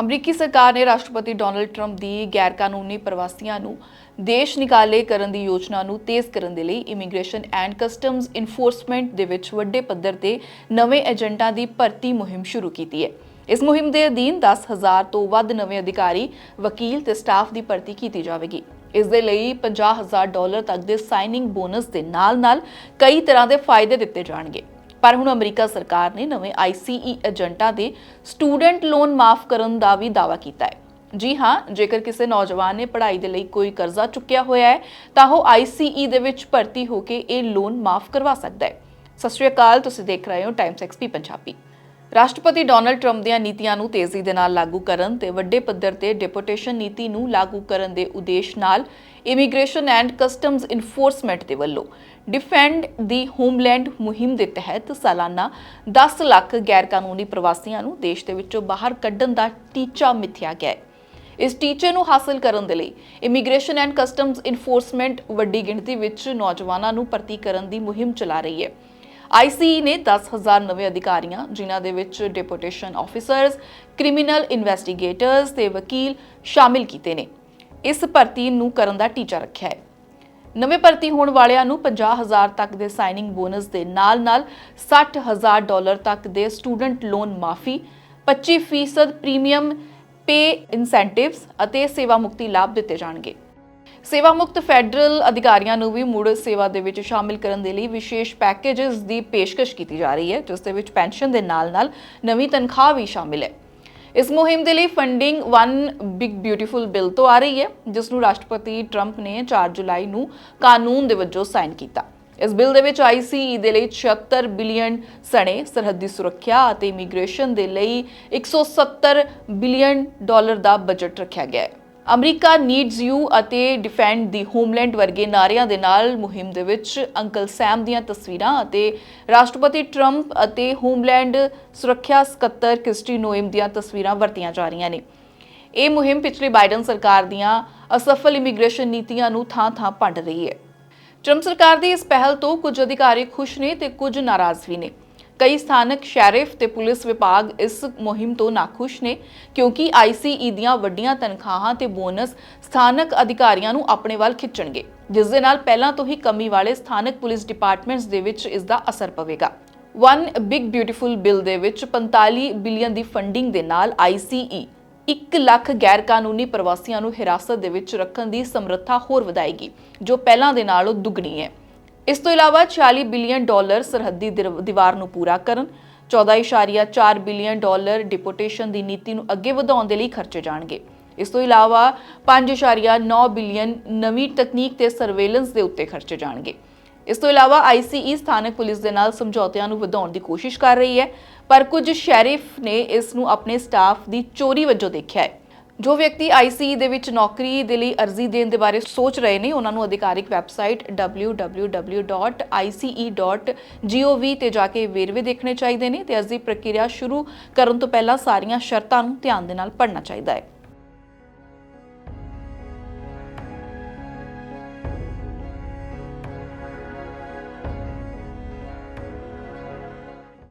ਅਮਰੀਕੀ ਸਰਕਾਰ ਨੇ ਰਾਸ਼ਟਰਪਤੀ ਡੋਨਲਡ ਟਰੰਪ ਦੀ ਗੈਰਕਾਨੂੰਨੀ ਪ੍ਰਵਾਸੀਆਂ ਨੂੰ ਦੇਸ਼ ਨਿਕਾਲੇ ਕਰਨ ਦੀ ਯੋਜਨਾ ਨੂੰ ਤੇਜ਼ ਕਰਨ ਦੇ ਲਈ ਇਮੀਗ੍ਰੇਸ਼ਨ ਐਂਡ ਕਸਟਮਜ਼ ਇਨਫੋਰਸਮੈਂਟ ਦੇ ਵਿੱਚ ਵੱਡੇ ਪੱਧਰ ਤੇ ਨਵੇਂ ਏਜੰਟਾਂ ਦੀ ਭਰਤੀ ਮੁਹਿੰਮ ਸ਼ੁਰੂ ਕੀਤੀ ਹੈ। ਇਸ ਮੁਹਿੰਮ ਦੇ ਅਧੀਨ 10000 ਤੋਂ ਵੱਧ ਨਵੇਂ ਅਧਿਕਾਰੀ, ਵਕੀਲ ਤੇ ਸਟਾਫ ਦੀ ਭਰਤੀ ਕੀਤੀ ਜਾਵੇਗੀ। ਇਸ ਦੇ ਲਈ 50000 ਡਾਲਰ ਤੱਕ ਦੇ ਸਾਈਨਿੰਗ ਬੋਨਸ ਦੇ ਨਾਲ-ਨਾਲ ਕਈ ਤਰ੍ਹਾਂ ਦੇ ਫਾਇਦੇ ਦਿੱਤੇ ਜਾਣਗੇ। ਪਰ ਹੁਣ ਅਮਰੀਕਾ ਸਰਕਾਰ ਨੇ ਨਵੇਂ ਆਈਸੀਈ ਏਜੰਟਾਂ ਦੇ ਸਟੂਡੈਂਟ ਲੋਨ ਮਾਫ ਕਰਨ ਦਾ ਵੀ ਦਾਅਵਾ ਕੀਤਾ ਹੈ। ਜੀ ਹਾਂ, ਜੇਕਰ ਕਿਸੇ ਨੌਜਵਾਨ ਨੇ ਪੜ੍ਹਾਈ ਦੇ ਲਈ ਕੋਈ ਕਰਜ਼ਾ ਚੁੱਕਿਆ ਹੋਇਆ ਹੈ, ਤਾਂ ਉਹ ਆਈਸੀਈ ਦੇ ਵਿੱਚ ਭਰਤੀ ਹੋ ਕੇ ਇਹ ਲੋਨ ਮਾਫ ਕਰਵਾ ਸਕਦਾ ਹੈ। ਸਤਿ ਸ਼੍ਰੀ ਅਕਾਲ, ਤੁਸੀਂ ਦੇਖ ਰਹੇ ਹੋ ਟਾਈਮਸ ਐਕਸਪੀ ਪੰਜਾਬੀ। ਰਾਸ਼ਟਰਪਤੀ ਡੋਨਲਡ ਟਰੰਪ ਦੀਆਂ ਨੀਤੀਆਂ ਨੂੰ ਤੇਜ਼ੀ ਦੇ ਨਾਲ ਲਾਗੂ ਕਰਨ ਤੇ ਵੱਡੇ ਪੱਧਰ ਤੇ ਡਿਪੋਰਟੇਸ਼ਨ ਨੀਤੀ ਨੂੰ ਲਾਗੂ ਕਰਨ ਦੇ ਉਦੇਸ਼ ਨਾਲ ਇਮੀਗ੍ਰੇਸ਼ਨ ਐਂਡ ਕਸਟਮਜ਼ ਇਨਫੋਰਸਮੈਂਟ ਦੇ ਵੱਲੋਂ ਡਿਫੈਂਡ ਦੀ ਹੋਮਲੈਂਡ ਮੁਹਿੰਮ ਦੇ ਤਹਿਤ ਸਾਲਾਨਾ 10 ਲੱਖ ਗੈਰ ਕਾਨੂੰਨੀ ਪ੍ਰਵਾਸੀਆਂ ਨੂੰ ਦੇਸ਼ ਦੇ ਵਿੱਚੋਂ ਬਾਹਰ ਕੱਢਣ ਦਾ ਟੀਚਾ ਮਿਥਿਆ ਗਿਆ ਹੈ। ਇਸ ਟੀਚੇ ਨੂੰ ਹਾਸਲ ਕਰਨ ਦੇ ਲਈ ਇਮੀਗ੍ਰੇਸ਼ਨ ਐਂਡ ਕਸਟਮਜ਼ ਇਨਫੋਰਸਮੈਂਟ ਵੱਡੀ ਗਿਣਤੀ ਵਿੱਚ ਨੌਜਵਾਨਾਂ ਨੂੰ ਭਰਤੀ ਕਰਨ ਦੀ ਮੁਹਿੰਮ ਚਲਾ ਰਹੀ ਹੈ। ਆਈਸੀਈ ਨੇ 10000 ਨਵੇਂ ਅਧਿਕਾਰੀਆਂ, ਜਿਨ੍ਹਾਂ ਦੇ ਵਿੱਚ ਡਿਪੋਰਟੇਸ਼ਨ ਆਫੀਸਰਸ, ਕ੍ਰਿਮੀਨਲ ਇਨਵੈਸਟੀਗੇਟਰਸ ਤੇ ਵਕੀਲ ਸ਼ਾਮਿਲ ਕੀਤੇ ਨੇ। ਇਸ ਭਰਤੀ ਨੂੰ ਕਰਨ ਦਾ ਟੀਚਾ ਰੱਖਿਆ ਹੈ। ਨਵੇਂ ਭਰਤੀ ਹੋਣ ਵਾਲਿਆਂ ਨੂੰ 50000 ਤੱਕ ਦੇ ਸਾਈਨਿੰਗ ਬੋਨਸ ਦੇ ਨਾਲ-ਨਾਲ 60000 ਡਾਲਰ ਤੱਕ ਦੇ ਸਟੂਡੈਂਟ ਲੋਨ ਮਾਫੀ 25% ਪ੍ਰੀਮੀਅਮ ਪੇ ਇਨਸੈਂਟਿਵਸ ਅਤੇ ਸੇਵਾ ਮੁਕਤੀ ਲਾਭ ਦਿੱਤੇ ਜਾਣਗੇ। ਸੇਵਾ ਮੁਕਤ ਫੈਡਰਲ ਅਧਿਕਾਰੀਆਂ ਨੂੰ ਵੀ ਮੁੜ ਸੇਵਾ ਦੇ ਵਿੱਚ ਸ਼ਾਮਿਲ ਕਰਨ ਦੇ ਲਈ ਵਿਸ਼ੇਸ਼ ਪੈਕੇजेस ਦੀ ਪੇਸ਼ਕਸ਼ ਕੀਤੀ ਜਾ ਰਹੀ ਹੈ, ਜਿਸ ਦੇ ਵਿੱਚ ਪੈਨਸ਼ਨ ਦੇ ਨਾਲ-ਨਾਲ ਨਵੀਂ ਤਨਖਾਹ ਵੀ ਸ਼ਾਮਿਲ ਹੈ। ਇਸ ਮੁਹਿੰਮ ਦੇ ਲਈ funding one big beautiful bill ਤੋਂ ਆ ਰਹੀ ਹੈ, ਜਿਸ ਨੂੰ ਰਾਸ਼ਟਰਪਤੀ ਟਰੰਪ ਨੇ 4 ਜੁਲਾਈ ਨੂੰ ਕਾਨੂੰਨ ਦੇ ਵਜੋਂ ਸਾਈਨ ਕੀਤਾ। ਇਸ ਬਿੱਲ ਦੇ ਵਿੱਚ ਆਈਸੀਈ ਦੇ ਲਈ 76 ਬਿਲੀਅਨ ਸਣੇ ਸਰਹੱਦੀ ਸੁਰੱਖਿਆ ਅਤੇ ਇਮੀਗ੍ਰੇਸ਼ਨ ਦੇ ਲਈ 170 ਬਿਲੀਅਨ ਡਾਲਰ ਦਾ ਬਜਟ ਰੱਖਿਆ ਗਿਆ ਹੈ। ਅਮਰੀਕਾ ਨੀਡਸ ਯੂ ਅਤੇ ਡਿਫੈਂਡ ਦੀ ਹੋਮਲੈਂਡ ਵਰਗੇ ਨਾਰਿਆਂ ਦੇ ਨਾਲ ਮੁਹਿੰਮ ਦੇ ਵਿੱਚ ਅੰਕਲ ਸੈਮ ਦੀਆਂ ਤਸਵੀਰਾਂ ਅਤੇ ਰਾਸ਼ਟਰਪਤੀ ਟਰੰਪ ਅਤੇ ਹੋਮਲੈਂਡ ਸੁਰੱਖਿਆ ਸਕੱਤਰ ਕ੍ਰਿਸਟੀ ਨੋਇਮ ਦੀਆਂ ਤਸਵੀਰਾਂ ਵਰਤੀਆਂ ਜਾ ਰਹੀਆਂ ਨੇ। ਇਹ ਮੁਹਿੰਮ ਪਿਛਲੀ ਬਾਈਡਨ ਸਰਕਾਰ ਦੀਆਂ ਅਸਫਲ ਇਮੀਗ੍ਰੇਸ਼ਨ ਨੀਤੀਆਂ ਨੂੰ ਥਾਂ-ਥਾਂ ਭੰਡ ਰਹੀ ਹੈ। ਟਰੰਪ ਸਰਕਾਰ ਦੀ ਇਸ ਪਹਿਲ ਤੋਂ ਕੁਝ ਅਧਿਕਾਰੀ ਖੁਸ਼ ਨੇ ਤੇ ਕੁਝ ਨਾਰਾਜ਼ ਵੀ ਨੇ। ਕਈ ਸਥਾਨਕ ਸ਼ੈਰਿਫ ਤੇ ਪੁਲਿਸ ਵਿਭਾਗ ਇਸ ਮੁਹਿੰਮ ਤੋਂ ਨਾਖੁਸ਼ ਨੇ, ਕਿਉਂਕਿ ਆਈਸੀਈ ਦੀਆਂ ਵੱਡੀਆਂ ਤਨਖਾਹਾਂ ਤੇ ਬੋਨਸ ਸਥਾਨਕ ਅਧਿਕਾਰੀਆਂ ਨੂੰ ਆਪਣੇ ਵੱਲ ਖਿੱਚਣਗੇ, ਜਿਸ ਦੇ ਨਾਲ ਪਹਿਲਾਂ ਤੋਂ ਹੀ ਕਮੀ ਵਾਲੇ ਸਥਾਨਕ ਪੁਲਿਸ ਡਿਪਾਰਟਮੈਂਟਸ ਦੇ ਵਿੱਚ ਇਸ ਦਾ ਅਸਰ ਪਵੇਗਾ। ਵਨ ਬਿਗ ਬਿਊਟੀਫੁਲ ਬਿੱਲ ਦੇ ਵਿੱਚ 45 ਬਿਲੀਅਨ ਦੀ ਫੰਡਿੰਗ ਦੇ ਨਾਲ ਆਈਸੀਈ 1 ਲੱਖ ਗੈਰ ਕਾਨੂੰਨੀ ਪ੍ਰਵਾਸੀਆਂ ਨੂੰ ਹਿਰਾਸਤ ਦੇ ਵਿੱਚ ਰੱਖਣ ਦੀ ਸਮਰੱਥਾ ਹੋਰ ਵਧਾਏਗੀ, ਜੋ ਪਹਿਲਾਂ ਦੇ ਨਾਲੋਂ ਦੁੱਗਣੀ ਹੈ। ਇਸ ਤੋਂ ਇਲਾਵਾ 40 ਬਿਲੀਅਨ ਡਾਲਰ ਸਰਹੱਦੀ ਦਿਰ- ਦੀਵਾਰ ਨੂੰ ਪੂਰਾ ਕਰਨ 14.4 ਬਿਲੀਅਨ ਡਾਲਰ ਡਿਪੋਟੇਸ਼ਨ ਦੀ ਨੀਤੀ ਨੂੰ ਅੱਗੇ ਵਧਾਉਣ ਦੇ ਲਈ ਖਰਚੇ ਜਾਣਗੇ। ਇਸ ਤੋਂ ਇਲਾਵਾ 5.9 ਬਿਲੀਅਨ ਨਵੀਂ ਤਕਨੀਕ ਤੇ ਸਰਵੇਲੈਂਸ ਦੇ ਉੱਤੇ ਖਰਚੇ ਜਾਣਗੇ। ਇਸ ਤੋਂ ਇਲਾਵਾ ਆਈਸੀਈ ਸਥਾਨਕ ਪੁਲਿਸ ਦੇ ਨਾਲ ਸਮਝੌਤਿਆਂ ਨੂੰ ਵਧਾਉਣ ਦੀ ਕੋਸ਼ਿਸ਼ ਕਰ ਰਹੀ ਹੈ, ਪਰ ਕੁਝ ਸ਼ੈਰਿਫ ਨੇ ਇਸ ਨੂੰ ਆਪਣੇ ਸਟਾਫ ਦੀ ਚੋਰੀ ਵਜੋਂ ਦੇਖਿਆ ਹੈ। ਜੋ ਵਿਅਕਤੀ ਆਈਸੀਈ ਦੇ ਵਿੱਚ ਨੌਕਰੀ ਦੇ ਲਈ ਅਰਜ਼ੀ ਦੇਣ ਦੇ ਬਾਰੇ ਸੋਚ ਰਹੇ ਨੇ, ਉਹਨਾਂ ਨੂੰ ਅਧਿਕਾਰਿਕ ਵੈਬਸਾਈਟ www.ice.gov ਤੇ ਜਾ ਕੇ ਵੇਰਵੇ ਦੇਖਣੇ ਚਾਹੀਦੇ ਨੇ ਤੇ ਅਰਜ਼ੀ ਪ੍ਰਕਿਰਿਆ ਸ਼ੁਰੂ ਕਰਨ ਤੋਂ ਪਹਿਲਾਂ ਸਾਰੀਆਂ ਸ਼ਰਤਾਂ ਨੂੰ ਧਿਆਨ ਦੇ ਨਾਲ ਪੜ੍ਹਨਾ ਚਾਹੀਦਾ ਹੈ।